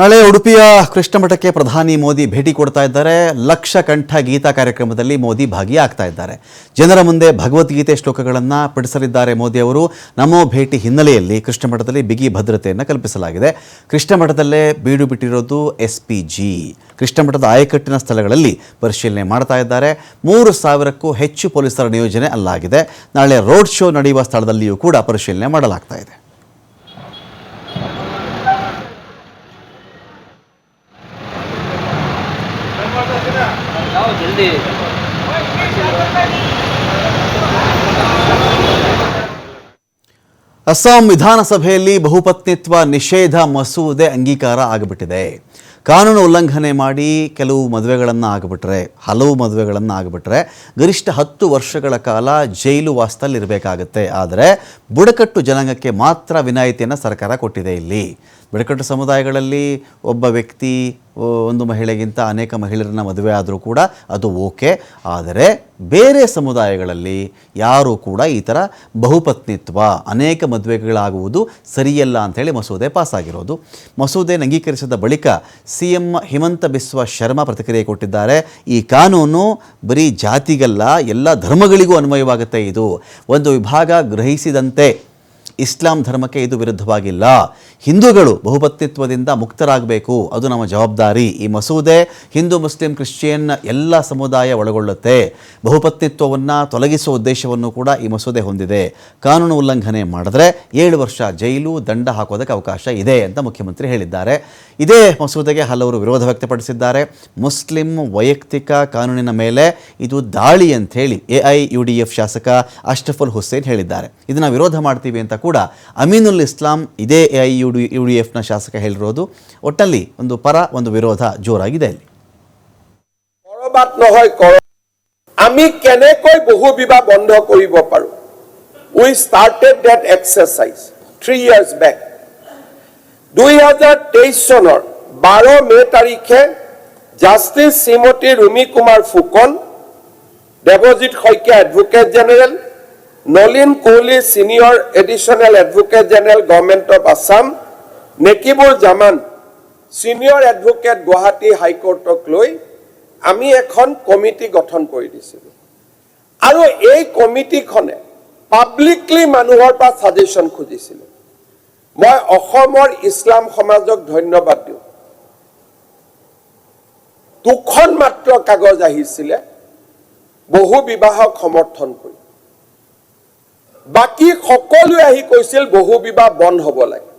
ನಾಳೆ ಉಡುಪಿಯ ಕೃಷ್ಣಮಠಕ್ಕೆ ಪ್ರಧಾನಿ ಮೋದಿ ಭೇಟಿ ಕೊಡ್ತಾ ಇದ್ದಾರೆ. ಲಕ್ಷ ಕಂಠ ಗೀತಾ ಕಾರ್ಯಕ್ರಮದಲ್ಲಿ ಮೋದಿ ಭಾಗಿಯಾಗ್ತಾ ಇದ್ದಾರೆ. ಜನರ ಮುಂದೆ ಭಗವದ್ಗೀತೆ ಶ್ಲೋಕಗಳನ್ನು ಪಡಿಸಲಿದ್ದಾರೆ ಮೋದಿ ಅವರು. ನಮೋ ಭೇಟಿ ಹಿನ್ನೆಲೆಯಲ್ಲಿ ಕೃಷ್ಣಮಠದಲ್ಲಿ ಬಿಗಿ ಭದ್ರತೆಯನ್ನು ಕಲ್ಪಿಸಲಾಗಿದೆ. ಕೃಷ್ಣಮಠದಲ್ಲೇ ಬೀಡು ಬಿಟ್ಟಿರೋದು ಎಸ್ ಪಿ ಜಿ ಕೃಷ್ಣಮಠದ ಆಯಕಟ್ಟಿನ ಸ್ಥಳಗಳಲ್ಲಿ ಪರಿಶೀಲನೆ ಮಾಡ್ತಾ ಇದ್ದಾರೆ. ಮೂರು ಸಾವಿರಕ್ಕೂ ಹೆಚ್ಚು ಪೊಲೀಸರ ನಿಯೋಜನೆ ಅಲ್ಲಾಗಿದೆ. ನಾಳೆ ರೋಡ್ ಶೋ ನಡೆಯುವ ಸ್ಥಳದಲ್ಲಿಯೂ ಕೂಡ ಪರಿಶೀಲನೆ ಮಾಡಲಾಗ್ತಾ ಇದೆ. ಅಸ್ಸಾಂ ವಿಧಾನಸಭೆಯಲ್ಲಿ ಬಹುಪತ್ನಿತ್ವ ನಿಷೇಧ ಮಸೂದೆ ಅಂಗೀಕಾರ ಆಗಿಬಿಟ್ಟಿದೆ. ಕಾನೂನು ಉಲ್ಲಂಘನೆ ಮಾಡಿ ಕೆಲವು ಮದುವೆಗಳನ್ನು ಆಗಿಬಿಟ್ರೆ, ಹಲವು ಮದುವೆಗಳನ್ನು ಆಗಿಬಿಟ್ರೆ ಗರಿಷ್ಠ ಹತ್ತು ವರ್ಷಗಳ ಕಾಲ ಜೈಲು ವಾಸದಲ್ಲಿರಬೇಕಾಗತ್ತೆ. ಆದರೆ ಬುಡಕಟ್ಟು ಜನಾಂಗಕ್ಕೆ ಮಾತ್ರ ವಿನಾಯಿತಿಯನ್ನು ಸರ್ಕಾರ ಕೊಟ್ಟಿದೆ ಇಲ್ಲಿ. ಬುಡಕಟ್ಟು ಸಮುದಾಯಗಳಲ್ಲಿ ಒಬ್ಬ ವ್ಯಕ್ತಿ ಒಂದು ಮಹಿಳೆಗಿಂತ ಅನೇಕ ಮಹಿಳೆಯರನ್ನ ಮದುವೆ ಆದರೂ ಕೂಡ ಅದು ಓಕೆ. ಆದರೆ ಬೇರೆ ಸಮುದಾಯಗಳಲ್ಲಿ ಯಾರೂ ಕೂಡ ಈ ಥರ ಬಹುಪತ್ನಿತ್ವ, ಅನೇಕ ಮದುವೆಗಳಾಗುವುದು ಸರಿಯಲ್ಲ ಅಂಥೇಳಿ ಮಸೂದೆ ಪಾಸಾಗಿರೋದು. ಮಸೂದೆ ಅಂಗೀಕರಿಸಿದ ಬಳಿಕ ಸಿ ಎಂ ಹಿಮಂತ ಬಿಸ್ವ ಶರ್ಮಾ ಪ್ರತಿಕ್ರಿಯೆ ಕೊಟ್ಟಿದ್ದಾರೆ. ಈ ಕಾನೂನು ಬರೀ ಜಾತಿಗಲ್ಲ, ಎಲ್ಲ ಧರ್ಮಗಳಿಗೂ ಅನ್ವಯವಾಗುತ್ತೆ ಇದು. ಒಂದು ವಿಭಾಗ ಗ್ರಹಿಸಿದಂತೆ ಇಸ್ಲಾಂ ಧರ್ಮಕ್ಕೆ ಇದು ವಿರುದ್ಧವಾಗಿಲ್ಲ. ಹಿಂದೂಗಳು ಬಹುಪತ್ನಿತ್ವದಿಂದ ಮುಕ್ತರಾಗಬೇಕು. ಅದು ನಮ್ಮ ಜವಾಬ್ದಾರಿ. ಈ ಮಸೂದೆ ಹಿಂದೂ ಮುಸ್ಲಿಂ ಕ್ರಿಶ್ಚಿಯನ್ ಎಲ್ಲ ಸಮುದಾಯ ಒಳಗೊಳ್ಳುತ್ತೆ. ಬಹುಪತ್ನಿತ್ವವನ್ನು ತೊಲಗಿಸುವ ಉದ್ದೇಶವನ್ನು ಕೂಡ ಈ ಮಸೂದೆ ಹೊಂದಿದೆ. ಕಾನೂನು ಉಲ್ಲಂಘನೆ ಮಾಡಿದ್ರೆ ಏಳು ವರ್ಷ ಜೈಲು ದಂಡ ಹಾಕೋದಕ್ಕೆ ಅವಕಾಶ ಇದೆ ಅಂತ ಮುಖ್ಯಮಂತ್ರಿ ಹೇಳಿದ್ದಾರೆ. ಇದೇ ಮಸೂದೆಗೆ ಹಲವರು ವಿರೋಧ ವ್ಯಕ್ತಪಡಿಸಿದ್ದಾರೆ. ಮುಸ್ಲಿಂ ವೈಯಕ್ತಿಕ ಕಾನೂನಿನ ಮೇಲೆ ಇದು ದಾಳಿ ಅಂತ ಹೇಳಿ A I U D F ಶಾಸಕ ಅಶ್ರಫುಲ್ ಹುಸೇನ್ ಹೇಳಿದ್ದಾರೆ. ಇದನ್ನು ವಿರೋಧ ಮಾಡ್ತೀವಿ ಅಂತ ಕೂಡ ಅಮೀನುಲ್ ಇಸ್ಲಾಂ ಇದೇ A I U D U D ಎಫ್ನ ಶಾಸಕ ಹೇಳಿರೋದು ಒಟ್ಟಲ್ಲಿ ಒಂದು ಪರ ಒಂದು ವಿರೋಧ ಜೋರಾಗಿದೆ ಇಲ್ಲಿ কৰবাত নহয় কৰ আমি কেনেকৈ বহু বিবাহ বন্ধ কৰিব পাৰোঁ we started that exercise three years back দুই হাজাৰ তেইছ চনৰ বাৰ মে' তাৰিখে justice Shrimati Rumi Kumar Phukan Debajit Saikia advocate general Nalin Kohli senior additional advocate general government of Assam Nekibul Zaman senior advocate Guwahati হাইকোৰ্টক লৈ আমি এখন committee গঠন কৰি দিছিলোঁ। আৰু এই কমিটিখনে পাব্লিকলি মানুহৰ পৰা ছাজেশ্যন খুজিছিলে। মই অসমৰ ইছলাম সমাজক ধন্যবাদ দিওঁ। দুখন মাত্ৰ কাগজ আহিছিলে। বহু বিবাহক সমৰ্থন কৰি। বাকী সকলোৱে আহি কৈছিল বহু বিবাহ বন্ধ হ'ব লাগে।